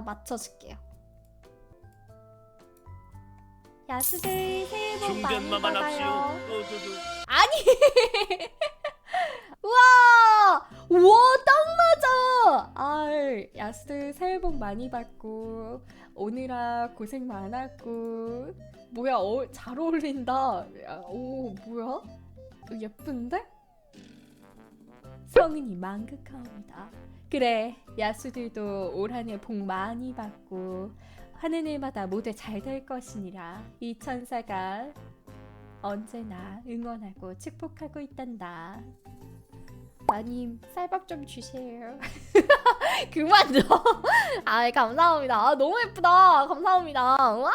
맞춰줄게요. 야수들 새해 복 많이 합시오. 받아요. 아니. 우와! 우와, 딱 맞아! 아, 야수들 새해 복 많이 받고, 오느라 고생 많았고. 뭐야, 어, 잘 어울린다. 야, 오, 뭐야? 어, 예쁜데? 성은이 망극하옵니다. 그래, 야수들도 올 한 해 복 많이 받고, 하는 일마다 모두 잘 될 것이니라. 이 천사가 언제나 응원하고 축복하고 있단다. 마님 쌀밥 좀 주세요. 그만 줘. 아 감사합니다. 아, 너무 예쁘다. 감사합니다. 와